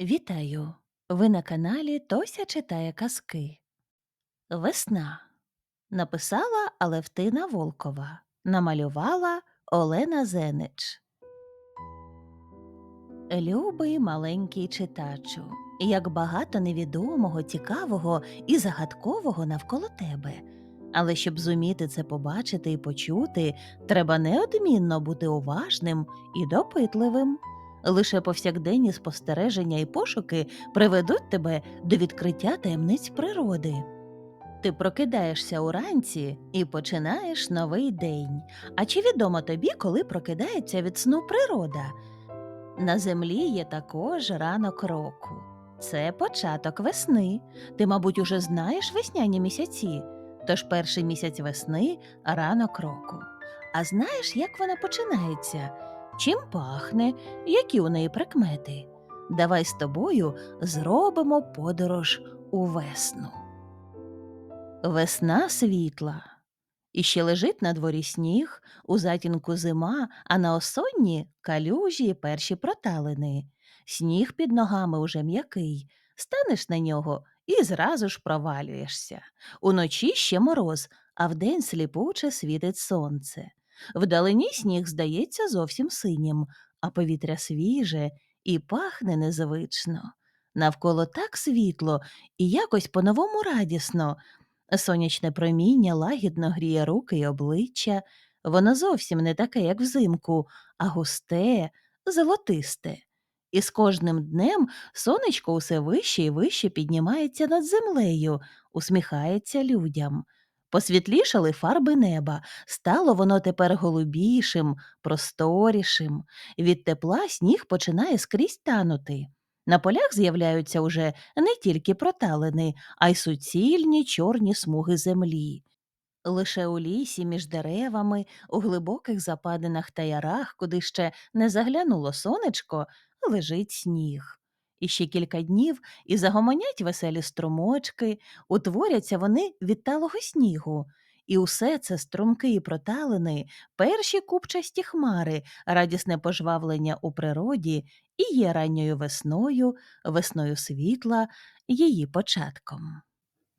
Вітаю! Ви на каналі Тося читає казки. Весна написала Алевтина Волкова, намалювала Олена Зенич. Любий маленький читачу, як багато невідомого, цікавого і загадкового навколо тебе. Але щоб зуміти це побачити і почути, треба неодмінно бути уважним і допитливим. Лише повсякденні спостереження і пошуки приведуть тебе до відкриття таємниць природи. Ти прокидаєшся уранці і починаєш новий день. А чи відомо тобі, коли прокидається від сну природа? На землі є також ранок року. Це початок весни. Ти, мабуть, уже знаєш весняні місяці. Тож перший місяць весни ранок року. А знаєш, як вона починається? Чим пахне, які у неї прикмети? Давай з тобою зробимо подорож у весну. Весна світла. І ще лежить на дворі сніг, у затінку зима, а на осонні калюжі перші проталини. Сніг під ногами уже м'який, станеш на нього і зразу ж провалюєшся. Уночі ще мороз, а вдень сліпуче світить сонце. Вдалині сніг здається зовсім синім, а повітря свіже і пахне незвично. Навколо так світло і якось по-новому радісно. Сонячне проміння лагідно гріє руки й обличчя. Воно зовсім не таке, як взимку, а густе, золотисте. І з кожним днем сонечко усе вище і вище піднімається над землею, усміхається людям. Посвітлішали фарби неба, стало воно тепер голубішим, просторішим. Від тепла сніг починає скрізь танути. На полях з'являються уже не тільки проталини, а й суцільні чорні смуги землі. Лише у лісі між деревами, у глибоких западинах та ярах, куди ще не заглянуло сонечко, лежить сніг. І ще кілька днів і загомонять веселі струмочки, утворяться вони від талого снігу. І усе це струмки і проталини, перші купчасті хмари, радісне пожвавлення у природі і є ранньою весною, весною світла, її початком.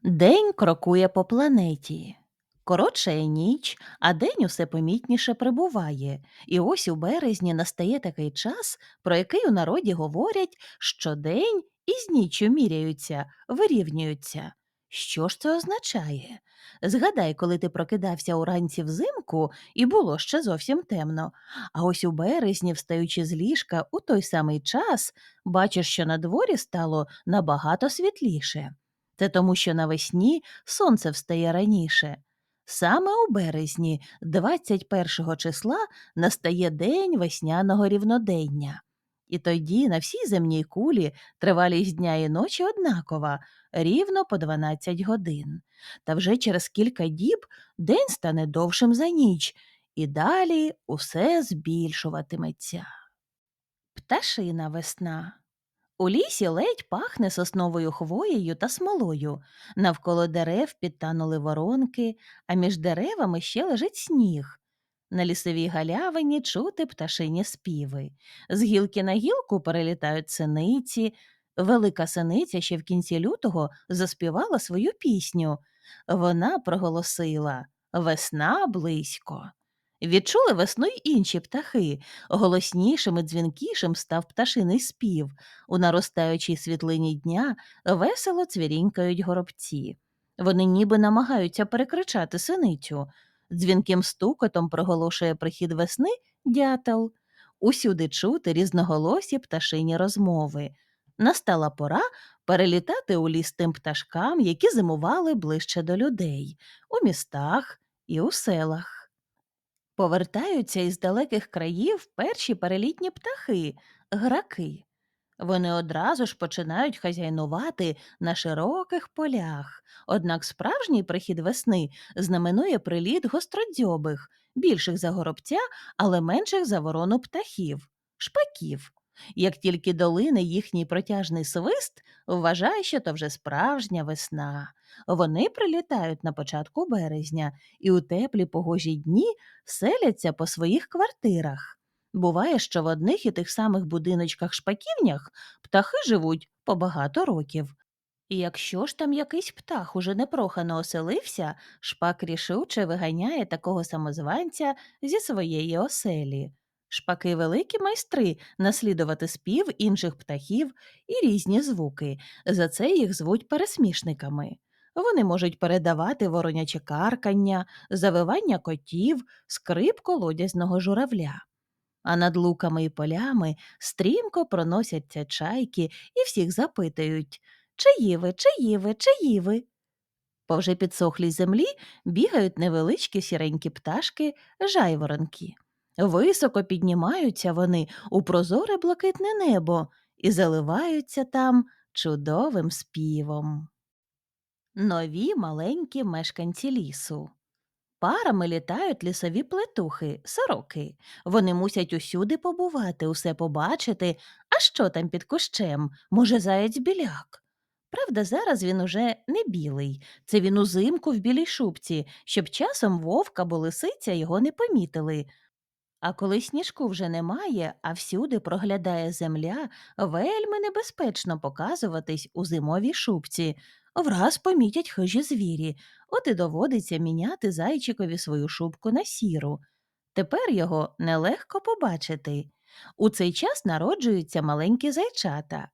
День крокує по планеті. Коротшає ніч, а день усе помітніше прибуває. І ось у березні настає такий час, про який у народі говорять, що день із ніччю міряються, вирівнюються. Що ж це означає? Згадай, коли ти прокидався уранці взимку, і було ще зовсім темно. А ось у березні, встаючи з ліжка у той самий час, бачиш, що на дворі стало набагато світліше. Це тому, що навесні сонце встає раніше. Саме у березні, 21 числа, настає день весняного рівнодення. І тоді на всій земній кулі тривалість дня і ночі однакова, рівно по 12 годин. Та вже через кілька діб день стане довшим за ніч, і далі усе збільшуватиметься. Пташина весна. У лісі ледь пахне сосновою хвоєю та смолою. Навколо дерев підтанули воронки, а між деревами ще лежить сніг. На лісовій галявині чути пташині співи. З гілки на гілку перелітають синиці. Велика синиця ще в кінці лютого заспівала свою пісню. Вона проголосила Весна близько. Відчули весну й інші птахи. Голоснішим і дзвінкішим став пташиний спів. У наростаючій світлині дня весело цвірінькають горобці. Вони ніби намагаються перекричати синицю. Дзвінким стукотом проголошує прихід весни дятел. Усюди чути різноголосі пташині розмови. Настала пора перелітати у ліс тим пташкам, які зимували ближче до людей, у містах і у селах. Повертаються із далеких країв перші перелітні птахи, граки. Вони одразу ж починають хазяйнувати на широких полях. Однак справжній прихід весни знаменує приліт гостродзьобих, більших за горобця, але менших за ворону птахів, шпаків. Як тільки долине їхній протяжний свист, вважає, що то вже справжня весна. Вони прилітають на початку березня і у теплі погожі дні селяться по своїх квартирах. Буває, що в одних і тих самих будиночках-шпаківнях птахи живуть по багато років. І якщо ж там якийсь птах уже непрохано оселився, шпак рішуче виганяє такого самозванця зі своєї оселі. Шпаки великі майстри наслідувати спів інших птахів і різні звуки. За це їх звуть пересмішниками. Вони можуть передавати вороняче каркання, завивання котів, скрип колодязного журавля. А над луками і полями стрімко проносяться чайки і всіх запитують Чиї ви, чиї ви, чиї ви? По вже підсохлій землі бігають невеличкі сіренькі пташки, жайворонки. Високо піднімаються вони у прозоре блакитне небо і заливаються там чудовим співом. Нові маленькі мешканці лісу. Парами літають лісові плетухи, сороки. Вони мусять усюди побувати, усе побачити, а що там під кущем, може, заєць біляк. Правда, зараз він уже не білий, це він узимку в білій шубці, щоб часом вовк або лисиця його не помітили. А коли сніжку вже немає, а всюди проглядає земля, вельми небезпечно показуватись у зимовій шубці. Враз помітять хижі звірі, от і доводиться міняти зайчикові свою шубку на сіру. Тепер його нелегко побачити. У цей час народжуються маленькі зайчата.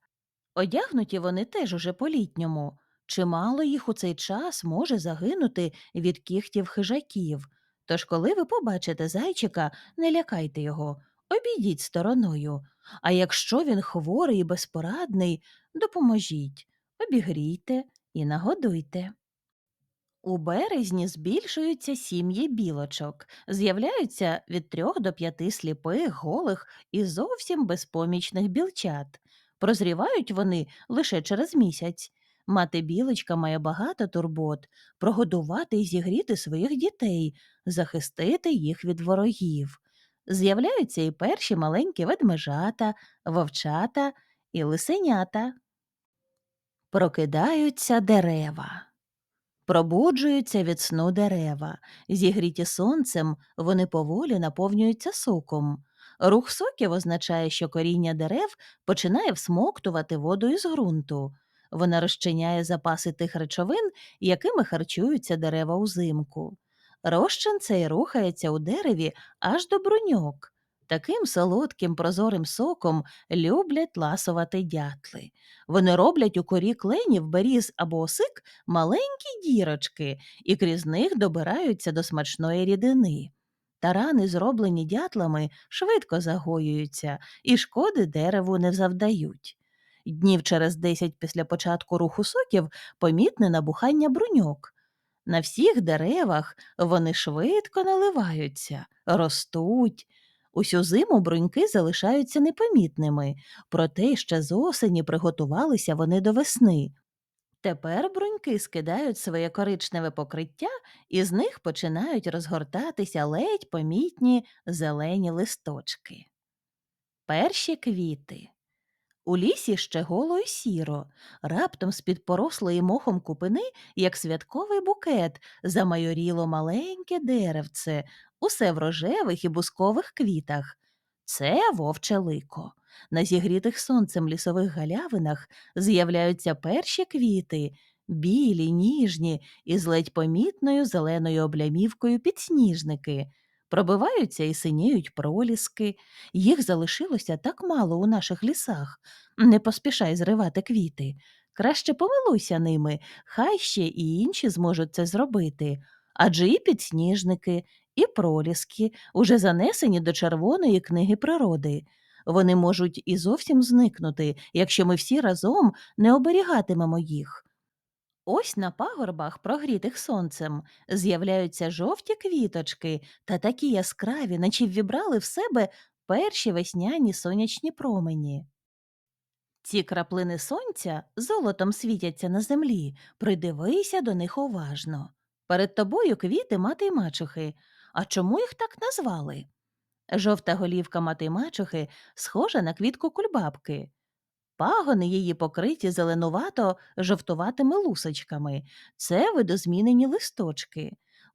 Одягнуті вони теж уже по-літньому. Чимало їх у цей час може загинути від кігтів хижаків. Тож, коли ви побачите зайчика, не лякайте його, обійдіть стороною. А якщо він хворий і безпорадний, допоможіть, обігрійте і нагодуйте. У березні збільшуються сім'ї білочок, з'являються від трьох до п'яти сліпих, голих і зовсім безпомічних білчат. Прозрівають вони лише через місяць. Мати білочка має багато турбот прогодувати і зігріти своїх дітей, захистити їх від ворогів. З'являються і перші маленькі ведмежата, вовчата і лисенята. Прокидаються дерева. Пробуджуються від сну дерева. Зігріті сонцем, вони поволі наповнюються соком. Рух соків означає, що коріння дерев починає всмоктувати воду із ґрунту. Вона розчиняє запаси тих речовин, якими харчуються дерева узимку. Розчин цей рухається у дереві аж до бруньок. Таким солодким прозорим соком люблять ласувати дятли. Вони роблять у корі кленів, беріз або осик маленькі дірочки і крізь них добираються до смачної рідини. Тарани, зроблені дятлами, швидко загоюються і шкоди дереву не завдають. Днів через десять після початку руху соків помітне набухання бруньок. На всіх деревах вони швидко наливаються, ростуть. Усю зиму бруньки залишаються непомітними, проте ще з осені приготувалися вони до весни. Тепер бруньки скидають своє коричневе покриття, і з них починають розгортатися ледь помітні зелені листочки. Перші квіти. У лісі ще голо й сіро, раптом з-під порослої мохом купини, як святковий букет, замайоріло маленьке деревце, усе в рожевих і бускових квітах. Це вовче лико. На зігрітих сонцем лісових галявинах з'являються перші квіти, білі, ніжні, із ледь помітною зеленою облямівкою підсніжники. Пробиваються і синіють проліски. Їх залишилося так мало у наших лісах. Не поспішай зривати квіти. Краще помилуйся ними, хай ще і інші зможуть це зробити. Адже і підсніжники, і проліски уже занесені до Червоної книги природи. Вони можуть і зовсім зникнути, якщо ми всі разом не оберігатимемо їх. Ось на пагорбах, прогрітих сонцем, з'являються жовті квіточки та такі яскраві, наче ввібрали в себе перші весняні сонячні промені. Ці краплини сонця золотом світяться на землі, придивися до них уважно. Перед тобою квіти мати й мачухи. А чому їх так назвали? Жовта голівка мати мачухи схожа на квітку кульбабки. Пагони її покриті зеленувато жовтуватими лусочками. Це видозмінені листочки.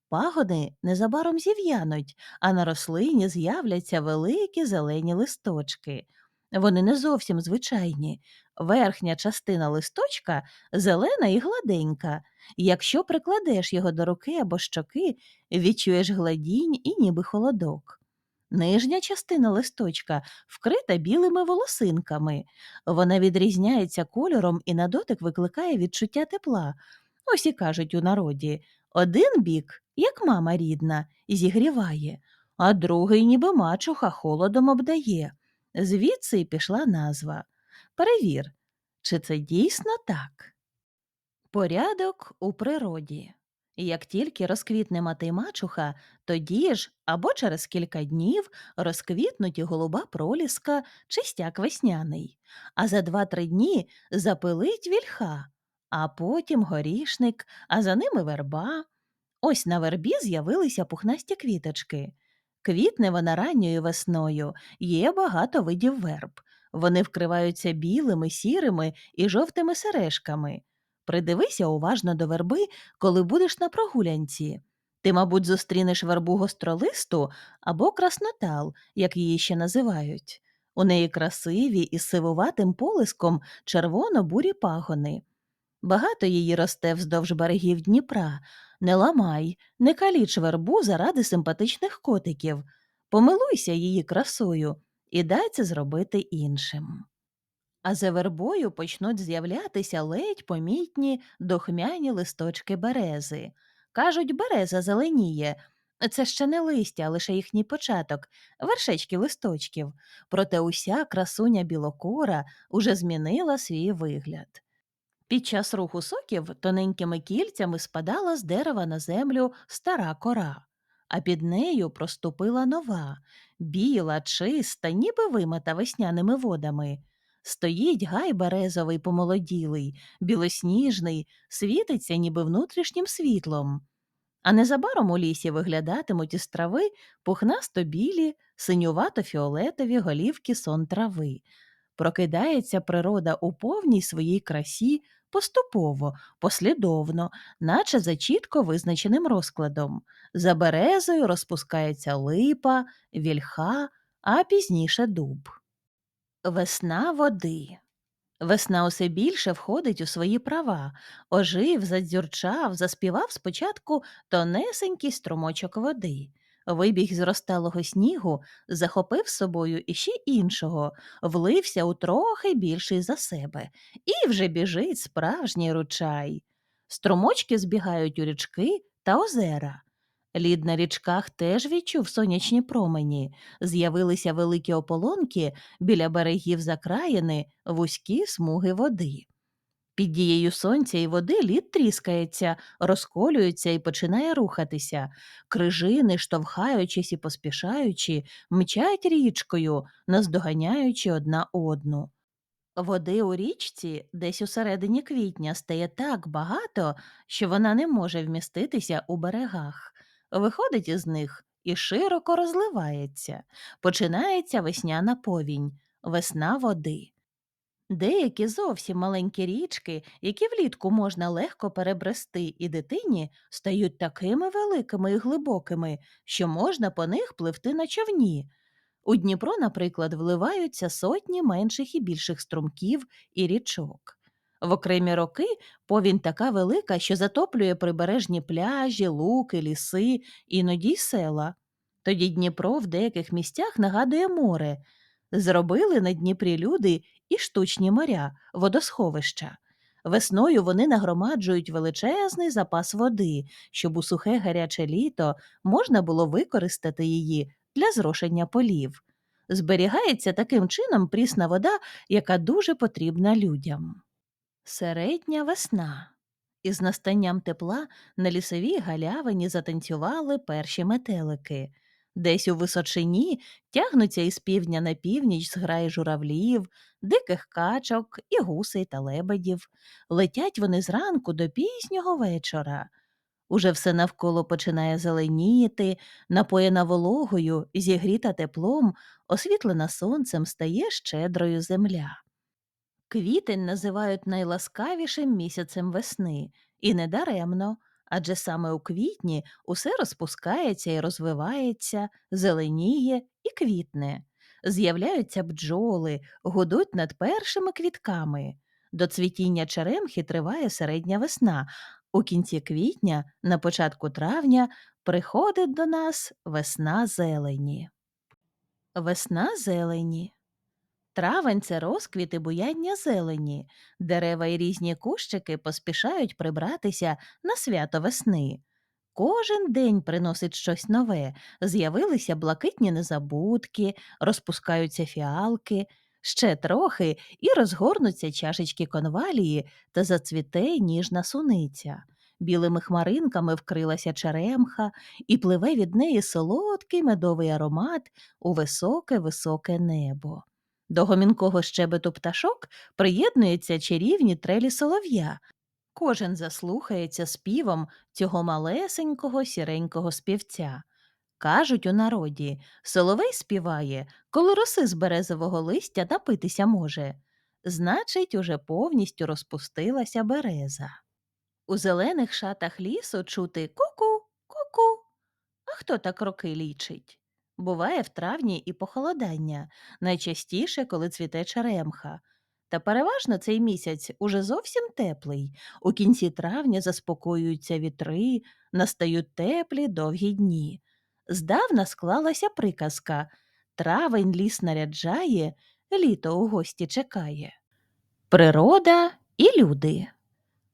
Пагони незабаром зів'януть, а на рослині з'являться великі зелені листочки. Вони не зовсім звичайні. Верхня частина листочка зелена і гладенька. Якщо прикладеш його до руки або щоки, відчуєш гладінь і ніби холодок. Нижня частина листочка вкрита білими волосинками. Вона відрізняється кольором і на дотик викликає відчуття тепла. Ось і кажуть у народі один бік, як мама рідна, зігріває, а другий, ніби мачуха, холодом обдає. Звідси й пішла назва. Перевір, чи це дійсно так? Порядок у природі. Як тільки розквітне мати мачуха, тоді ж або через кілька днів розквітнуть і голуба проліска чи стяг весняний, а за два-три дні запилить вільха, а потім горішник, а за ними верба. Ось на вербі з'явилися пухнасті квіточки. Квітне вона ранньою весною, є багато видів верб. Вони вкриваються білими, сірими і жовтими сережками. Придивися уважно до верби, коли будеш на прогулянці. Ти, мабуть, зустрінеш вербу гостролисту або краснотал, як її ще називають. У неї красиві із сивуватим полиском червоно-бурі пагони. Багато її росте вздовж берегів Дніпра. Не ламай, не каліч вербу заради симпатичних котиків. Помилуйся її красою і дай це зробити іншим. А за вербою почнуть з'являтися ледь помітні дохмяні листочки берези. Кажуть, береза зеленіє. Це ще не листя, а лише їхній початок, вершечки листочків. Проте уся красуня білокора уже змінила свій вигляд. Під час руху соків тоненькими кільцями спадала з дерева на землю стара кора, а під нею проступила нова, біла, чиста, ніби вимита весняними водами. Стоїть гай березовий помолоділий, білосніжний, світиться ніби внутрішнім світлом. А незабаром у лісі виглядатимуть із трави пухнасто білі, синювато фіолетові голівки сон трави. Прокидається природа у повній своїй красі поступово, послідовно, наче за чітко визначеним розкладом. За березою розпускається липа, вільха, а пізніше дуб. Весна води. Весна усе більше входить у свої права. Ожив, задзюрчав, заспівав спочатку тонесенький струмочок води. Вибіг з розталого снігу, захопив з собою іще іншого, влився у трохи більший за себе, і вже біжить справжній ручай. Струмочки збігають у річки та озера. Лід на річках теж відчув сонячні промені, з'явилися великі ополонки біля берегів закраїни, вузькі смуги води. Під дією сонця і води лід тріскається, розколюється і починає рухатися. Крижини, штовхаючись і поспішаючи, мчать річкою, наздоганяючи одна одну. Води у річці десь у середині квітня стає так багато, що вона не може вміститися у берегах. Виходить із них і широко розливається. Починається весняна повінь, весна води. Деякі зовсім маленькі річки, які влітку можна легко перебрести і дитині, стають такими великими і глибокими, що можна по них пливти на човні. У Дніпро, наприклад, вливаються сотні менших і більших струмків і річок. В окремі роки повінь така велика, що затоплює прибережні пляжі, луки, ліси, іноді й села. Тоді Дніпро в деяких місцях нагадує море. Зробили на Дніпрі люди і штучні моря, водосховища. Весною вони нагромаджують величезний запас води, щоб у сухе гаряче літо можна було використати її для зрошення полів. Зберігається таким чином прісна вода, яка дуже потрібна людям. Середня весна. Із настанням тепла на лісовій галявині затанцювали перші метелики. Десь у височині тягнуться із півдня на північ зграї журавлів, диких качок і гусей та лебедів. Летять вони зранку до пізнього вечора. Уже все навколо починає зеленіти, напоєна вологою, зігріта теплом, освітлена сонцем стає щедрою земля. Квітень називають найласкавішим місяцем весни, і недаремно, адже саме у квітні усе розпускається і розвивається, зеленіє і квітне. З'являються бджоли, гудуть над першими квітками. До цвітіння черемхи триває середня весна. У кінці квітня, на початку травня, приходить до нас весна зелені. Весна зелені. Травень це розквіт і буяння зелені. Дерева й різні кущики поспішають прибратися на свято весни. Кожен день приносить щось нове. З'явилися блакитні незабудки, розпускаються фіалки, ще трохи і розгорнуться чашечки конвалії та зацвіте ніжна суниця. Білими хмаринками вкрилася черемха, і пливе від неї солодкий медовий аромат у високе високе небо. До гомінкого щебету пташок приєднуються чарівні трелі солов'я. Кожен заслухається співом цього малесенького сіренького співця. Кажуть у народі, соловей співає, коли роси з березового листя напитися може. Значить, уже повністю розпустилася береза. У зелених шатах лісу чути ку-ку, ку-ку. А хто так роки лічить? Буває в травні і похолодання, найчастіше, коли цвіте черемха. Та переважно цей місяць уже зовсім теплий. У кінці травня заспокоюються вітри, настають теплі довгі дні. Здавна склалася приказка Травень ліс наряджає, літо у гості чекає. Природа і люди.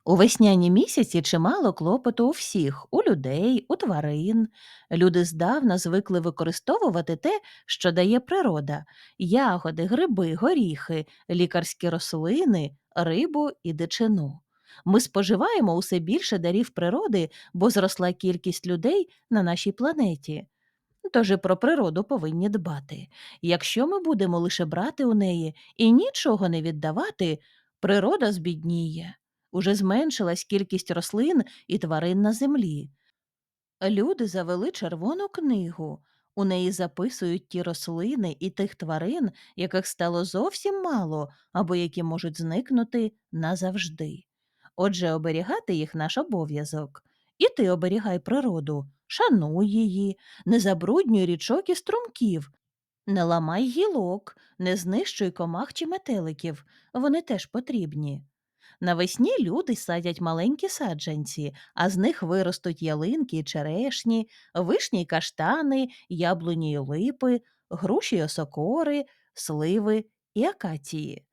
У весняні місяці чимало клопоту у всіх у людей, у тварин. Люди здавна звикли використовувати те, що дає природа ягоди, гриби, горіхи, лікарські рослини, рибу і дичину. Ми споживаємо усе більше дарів природи, бо зросла кількість людей на нашій планеті. Тож і про природу повинні дбати. Якщо ми будемо лише брати у неї і нічого не віддавати, природа збідніє. Уже зменшилась кількість рослин і тварин на землі. Люди завели червону книгу. У неї записують ті рослини і тих тварин, яких стало зовсім мало або які можуть зникнути назавжди. Отже, оберігати їх наш обов'язок. І ти оберігай природу, шануй її, не забруднюй річок і струмків, не ламай гілок, не знищуй комах чи метеликів, вони теж потрібні. Навесні люди садять маленькі саджанці, а з них виростуть ялинки, черешні, вишні й каштани, яблуні й липи, груші й осокори, сливи і акації.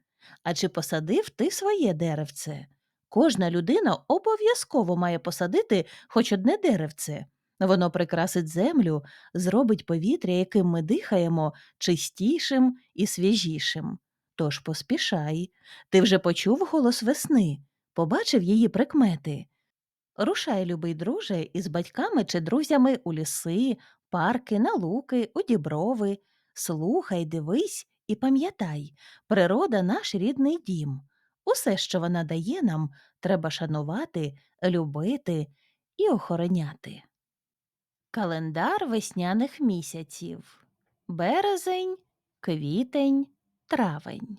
А чи посадив ти своє деревце? Кожна людина обов'язково має посадити хоч одне деревце. Воно прикрасить землю, зробить повітря, яким ми дихаємо, чистішим і свіжішим. Тож поспішай. Ти вже почув голос весни, побачив її прикмети. Рушай, любий друже, із батьками чи друзями у ліси, парки, на луки, у діброви. Слухай, дивись і пам'ятай природа наш рідний дім. Усе, що вона дає нам, треба шанувати, любити і охороняти. Календар весняних місяців Березень, квітень, травень.